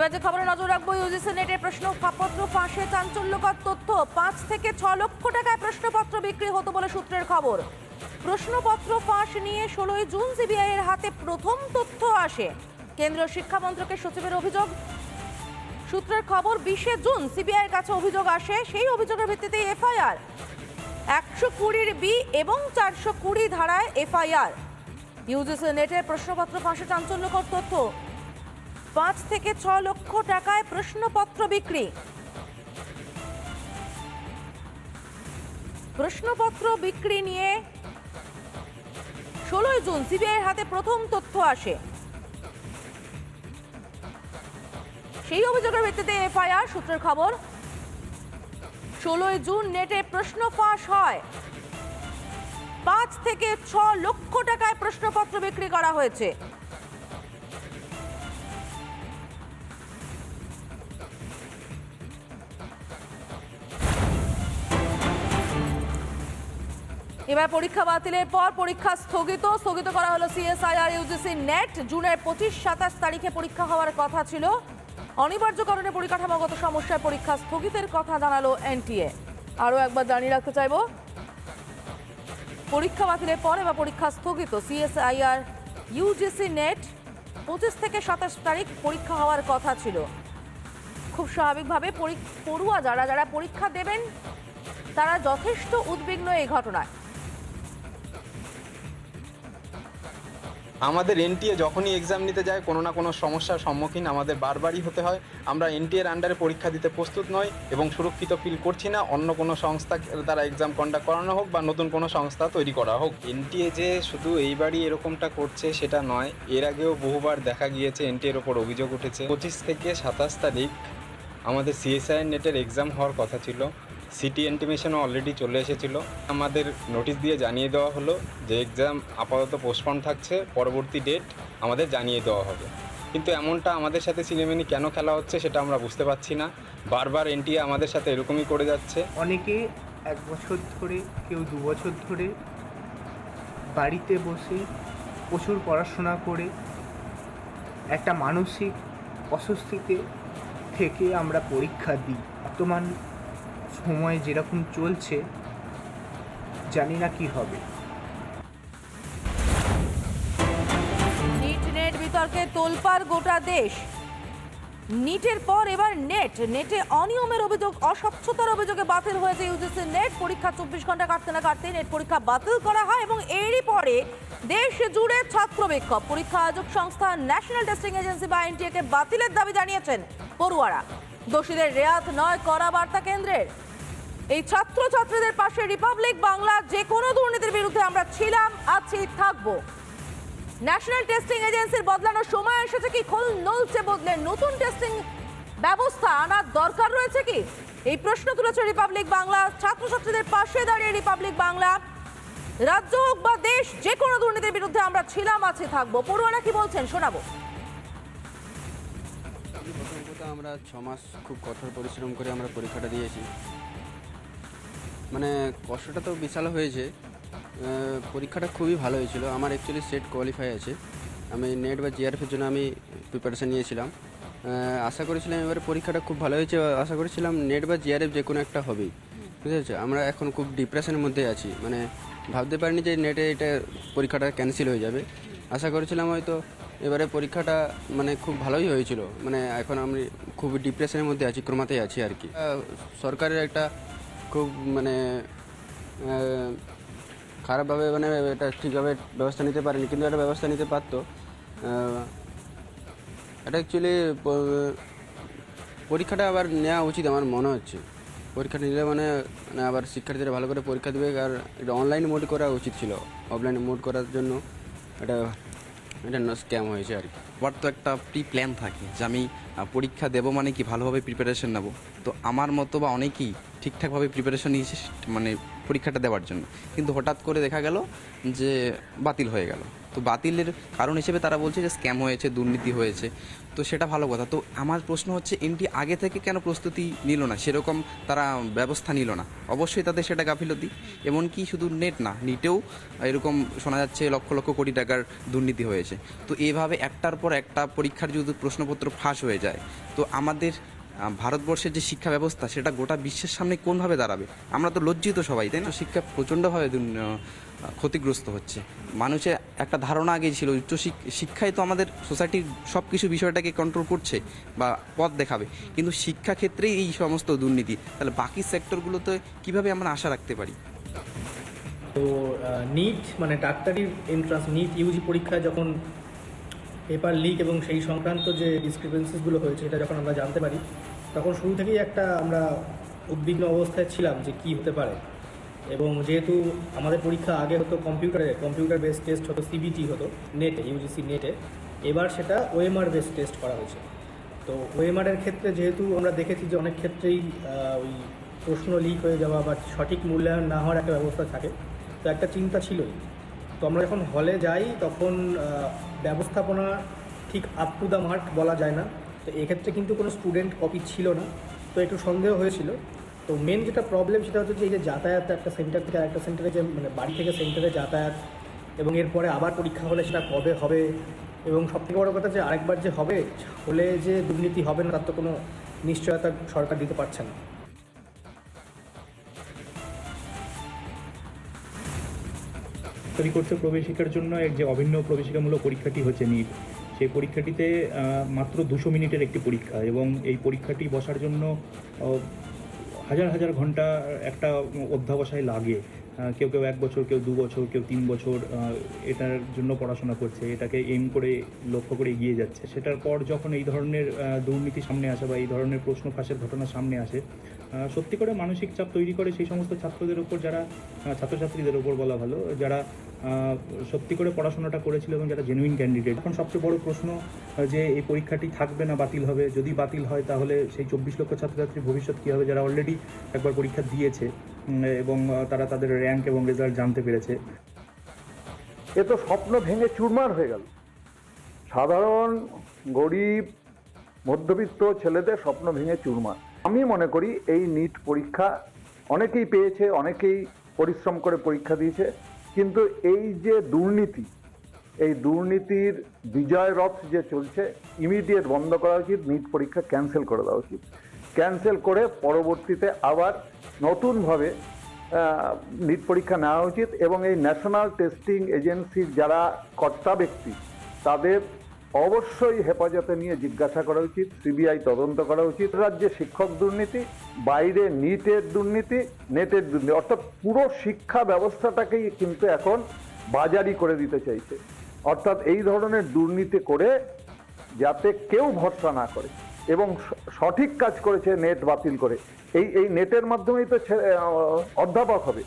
এবার যে খবরে নজর রাখব ইউজিসি নেটের প্রশ্নপত্র ফাঁসে চাঞ্চল্যকর তথ্য। পাঁচ থেকে ছ লক্ষ টাকায় প্রশ্নপত্র বিক্রি হতো বলে সূত্রের খবর। প্রশ্নপত্র ফাঁস নিয়ে ষোলোই জুন সিবিআই এর হাতে প্রথম তথ্য আসে। কেন্দ্রীয় শিক্ষা মন্ত্রকের সচিবের অভিযোগ। সূত্রের খবর, বিশে জুন সিবিআই এর কাছে অভিযোগ আসে, সেই অভিযোগের ভিত্তিতে এফআইআর একশো কুড়ির বি এবং চারশো কুড়ি ধারায় এফআইআর ইউজিসি নেটের প্রশ্নপত্র ফাঁসে চাঞ্চল্যকর তথ্য। পাঁচ থেকে ছ লক্ষ টাকায় প্রশ্নপত্র বিক্রি। প্রশ্নপত্র বিক্রি নিয়ে ষোলোই জুন সিবিআইয়ের হাতে প্রথম তথ্য আসে। সেই অভিযোগের ভিত্তিতে এফআইআর সূত্রের খবর, ষোলোই জুন নেটে প্রশ্ন ফাঁস হয়। পাঁচ থেকে ছ লক্ষ টাকায় প্রশ্নপত্র বিক্রি করা হয়েছে। এবার পরীক্ষা বাতিলের পর পরীক্ষা স্থগিত। স্থগিত করা হলো সিএসআইআর ইউজিসি নেট জুনের পঁচিশ, সাতাশ তারিখে পরীক্ষা হওয়ার কথা ছিল। অনিবার্য কারণে পরিকাঠামোগত সমস্যায় পরীক্ষা স্থগিতের কথা জানালো এনটিএ আরও একবার জানিয়ে রাখতে চাইব, পরীক্ষা বাতিলের পর এবার পরীক্ষা স্থগিত। সিএসআইআর ইউজিসি নেট পঁচিশ থেকে সাতাশ তারিখ পরীক্ষা হওয়ার কথা ছিল। খুব স্বাভাবিকভাবে পড়ুয়া যারা যারা পরীক্ষা দেবেন, তারা যথেষ্ট উদ্বিগ্ন এই ঘটনায়। আমাদের এনটিএ যখনই এক্সাম নিতে যায়, কোনো না কোনো সমস্যার সম্মুখীন আমাদের বারবারই হতে হয়। আমরা এনটিএর আন্ডারে পরীক্ষা দিতে প্রস্তুত নই এবং সুরক্ষিত ফিল করছি না। অন্য কোনো সংস্থা দ্বারা এক্সাম কন্ডাক্ট করানো হোক বা নতুন কোনো সংস্থা তৈরি করা হোক। এনটিএ যে শুধু এইবারই এরকমটা করছে সেটা নয়, এর আগেও বহুবার দেখা গিয়েছে এনটিএর ওপর অভিযোগ উঠেছে। পঁচিশ থেকে সাতাশ তারিখ আমাদের সিএসআই নেটের এক্সাম হওয়ার কথা ছিল। সিটি এন্টিমেশনও অলরেডি চলে এসেছিল। আমাদের নোটিশ দিয়ে জানিয়ে দেওয়া হলো যে এক্সাম আপাতত পোস্টপন থাকছে, পরবর্তী ডেট আমাদের জানিয়ে দেওয়া হবে। কিন্তু এমনটা আমাদের সাথে সিনেমেনি কেন খেলা হচ্ছে সেটা আমরা বুঝতে পারছি না। বারবার এনটিএ আমাদের সাথে এরকমই করে যাচ্ছে। অনেকে এক বছর ধরে, কেউ দু বছর ধরে বাড়িতে বসে প্রচুর পড়াশোনা করে একটা মানসিক অস্বস্তিতে থেকে আমরা পরীক্ষা দিই। বর্তমান সময়ে যেরকম চলছে, জানি না কি হবে। নিট নেট বিতর্কে তোলপাড় গোটা দেশ। নিটের পর এবার নেট। নেটে অনিয়মের অভিযোগ, অস্বচ্ছতার অভিযোগে বাতিল হয়েছে ইউজিসি নেট। পরীক্ষা চব্বিশ ঘণ্টা কাটতে না কাটতে নেট পরীক্ষা বাতিল করা হয় এবং এরই পরে দেশ জুড়ে ছাত্র বিক্ষোভ। পরীক্ষা আয়োজক সংস্থা ন্যাশনাল টেস্টিং এজেন্সি বা এনটিএ কে বাতিলের দাবি জানিয়েছেন পড়ুয়ারা। দোষীদের রেয়াত নয় করা বার্তা কেন্দ্রের। এই ছাত্র ছাত্রীদের পাশে রিপাবলিক বাংলা, যে কোনো দুর্নীতির বিরুদ্ধে আমরা ছিলাম, আছি, থাকব। ন্যাশনাল টেস্টিং এজেন্সির বদলানোর সময় এসেছে কি? খোল নলছে বদলে নতুন টেস্টিং ব্যবস্থা আনার দরকার রয়েছে কি? এই প্রশ্ন তুলেছে রিপাবলিক বাংলা। ছাত্রছাত্রীদের পাশে দাঁড়িয়ে রিপাবলিক বাংলা। রাজ্য হোক বা দেশ, যে কোনো দুর্নীতির বিরুদ্ধে আমরা ছিলাম, আছি, থাকব। পড়ুয়ারা কি বলছেন? শোনাবো। আমরা ছ মাস খুব কঠোর পরিশ্রম করে আমরা পরীক্ষাটা দিয়েছি। মানে কষ্টটা তো বিশাল হয়েছে। পরীক্ষাটা খুবই ভালো হয়েছিল। আমার অ্যাকচুয়ালি সেট কোয়ালিফাই আছে। আমি নেট বা জিআরএফের জন্য আমি প্রিপারেশান নিয়েছিলাম। আশা করেছিলাম এবারে পরীক্ষাটা খুব ভালো হয়েছে। আশা করেছিলাম নেট বা জিআরএফ যে কোনো একটা হবেই। বুঝতে পেরেছ? আমরা এখন খুব ডিপ্রেশনের মধ্যে আছি। মানে ভাবতে পারিনি যে নেটে এটা পরীক্ষাটা ক্যান্সেল হয়ে যাবে। আশা করেছিলাম হয়তো এবারে পরীক্ষাটা মানে খুব ভালোই হয়েছিল। মানে এখন আমি খুব ডিপ্রেশনের মধ্যে আছি, ক্রমাতেই আছি আর কি। সরকারের একটা খুব মানে খারাপভাবে মানে এটা ঠিকভাবে ব্যবস্থা নিতে পারেনি, কিন্তু একটা ব্যবস্থা নিতে পারতো। এটা অ্যাকচুয়ালি পরীক্ষাটা আবার নেওয়া উচিত আমার মনে হচ্ছে। পরীক্ষা নিলে মানে মানে আবার শিক্ষার্থীরা ভালো করে পরীক্ষা দেবে, আর এটা অনলাইন মোড করা উচিত ছিল। অফলাইন মোড করার জন্য এটা এটা স্ক্যাম হয়েছে আর কি। আমার তো একটা প্রি প্ল্যান থাকে, যে আমি পরীক্ষা দেবো মানে কি ভালোভাবে প্রিপারেশন নেব? তো আমার মতো বা অনেকেই ঠিকঠাকভাবে প্রিপারেশন নিয়েছে মানে পরীক্ষাটা দেওয়ার জন্য। কিন্তু হঠাৎ করে দেখা গেল যে বাতিল হয়ে গেল। তো বাতিলের কারণ হিসেবে তারা বলছে যে স্ক্যাম হয়েছে, দুর্নীতি হয়েছে। তো সেটা ভালো কথা। তো আমার প্রশ্ন হচ্ছে এনটি আগে থেকে কেন প্রস্তুতি নিল না? সেরকম তারা ব্যবস্থা নিল না। অবশ্যই তাদের সেটা গাফিলতি। এমনকি শুধু নেট না নিটেও এরকম শোনা যাচ্ছে লক্ষ লক্ষ কোটি টাকার দুর্নীতি হয়েছে। তো এভাবে একটার পর একটা পরীক্ষার যদি প্রশ্নপত্র ফাঁস হয়ে যায়, তো আমাদের ভারতবর্ষের যে শিক্ষা ব্যবস্থা, সেটা গোটা বিশ্বের সামনে কোনভাবে দাঁড়াবে? আমরা তো লজ্জিত সবাই, তাই না? শিক্ষা প্রচণ্ডভাবে ক্ষতিগ্রস্ত হচ্ছে। মানুষের একটা ধারণা আগে ছিল, উচ্চ শিক- শিক্ষাই তো আমাদের সোসাইটির সব কিছু বিষয়টাকে কন্ট্রোল করছে বা পথ দেখাবে। কিন্তু শিক্ষা ক্ষেত্রেই এই সমস্ত দুর্নীতি। তাহলে বাকি সেক্টরগুলোতে কীভাবে আমরা আশা রাখতে পারি? তো নিট মানে ডাক্তারি এন্ট্রান্স নিট ইউজি পরীক্ষায় যখন পেপার লিক এবং সেই সংক্রান্ত যে ডিসক্রিপেন্সিসগুলো হয়েছে, সেটা যখন আমরা জানতে পারি তখন শুরু থেকেই একটা আমরা উদ্বিগ্ন অবস্থায় ছিলাম যে কি হতে পারে। এবং যেহেতু আমাদের পরীক্ষা আগে হতো কম্পিউটারে, কম্পিউটার বেস টেস্ট হতো সিবিটি হতো নেটে ইউজিসি নেটে এবার সেটা ওএমআর বেস টেস্ট করা হয়েছে। তো ওএমআরের ক্ষেত্রে যেহেতু আমরা দেখেছি যে অনেক ক্ষেত্রেই ওই প্রশ্ন লিক হয়ে যাওয়া বা সঠিক মূল্যায়ন না হওয়ার একটা ব্যবস্থা থাকে। তো একটা চিন্তা ছিলই। তো আমরা যখন হলে যাই, তখন ব্যবস্থাপনা ঠিক আপ টু দ্য মার্ক বলা যায় না। তো এক্ষেত্রে কিন্তু কোনো স্টুডেন্ট কপি ছিল না, তো একটু সন্দেহ হয়েছিল। তো মেন যেটা প্রবলেম সেটা হচ্ছে যে এই যে যাতায়াত একটা সেন্টার থেকে আরেকটা সেন্টারে যে মানে বাড়ি থেকে সেন্টারে যাতায়াত এবং এরপরে আবার পরীক্ষা হলে সেটা কবে হবে এবং সবথেকে বড় কথা যে আরেকবার যে হবে হলে যে দুর্নীতি হবে না, তার তো কোনো নিশ্চয়তা সরকার দিতে পারছে না। তৈরি করছে প্রবেশিকার জন্য এক যে অভিন্ন প্রবেশিকামূলক পরীক্ষাটি হচ্ছে নিট সেই পরীক্ষাটিতে মাত্র দুশো মিনিটের একটি পরীক্ষা এবং এই পরীক্ষাটি বসার জন্য হাজার হাজার ঘণ্টা একটা অধ্যাবসায় লাগে। কেউ কেউ এক বছর, কেউ দু বছর, কেউ তিন বছর এটার জন্য পড়াশোনা করছে, এটাকে এম করে, লক্ষ্য করে এগিয়ে যাচ্ছে। সেটার পর যখন এই ধরনের দুর্নীতি সামনে আসে বা এই ধরনের প্রশ্ন ফাঁসের ঘটনা সামনে আসে সত্যি করে মানসিক চাপ তৈরি করে সেই সমস্ত ছাত্রদের ওপর যারা ছাত্রছাত্রীদের ওপর বলা ভালো, যারা সত্যি করে পড়াশোনাটা করেছিল এবং যারা জেনুইন ক্যান্ডিডেট এখন সবচেয়ে বড় প্রশ্ন যে এই পরীক্ষাটি থাকবে না, বাতিল হবে, যদি বাতিল হয় তাহলে সেই চব্বিশ লক্ষ ছাত্রছাত্রীর ভবিষ্যৎ কী হবে, যারা অলরেডি একবার পরীক্ষা দিয়েছে। এবং তারা তাদের র্যাঙ্ক এবং রেজাল্ট জানতে পেরেছে। এ তো স্বপ্ন ভেঙে চুরমার হয়ে গেল। সাধারণ, গরিব, মধ্যবিত্ত ছেলেদের স্বপ্ন ভেঙে চুরমার। আমি মনে করি এই নিট পরীক্ষা অনেকেই পেয়েছে, অনেকেই পরিশ্রম করে পরীক্ষা দিয়েছে, কিন্তু এই যে দুর্নীতি, এই দুর্নীতির বিজয় রথ যে চলছে ইমিডিয়েট বন্ধ করা উচিত নিট পরীক্ষা ক্যান্সেল করে দেওয়া উচিত। ক্যান্সেল করে পরবর্তীতে আবার নতুনভাবে নিট পরীক্ষা নেওয়া উচিত এবং এই ন্যাশনাল টেস্টিং এজেন্সির যারা কর্তা ব্যক্তি, তাদের অবশ্যই হেফাজতে নিয়ে জিজ্ঞাসা করা উচিত, সিবিআই তদন্ত করা উচিত, রাজ্যে শিক্ষক দুর্নীতি, বাইরে নিটের দুর্নীতি, নেটের দুর্নীতি, অর্থাৎ পুরো শিক্ষা ব্যবস্থাটাকেই কিন্তু এখন বাজারি করে দিতে চাইছে। অর্থাৎ এই ধরনের দুর্নীতি করে যাতে কেউ ভরসা না করে। এবং সঠিক কাজ করেছে নেট বাতিল করে। এই এই নেটের মাধ্যমেই তো অধ্যাপক হবে।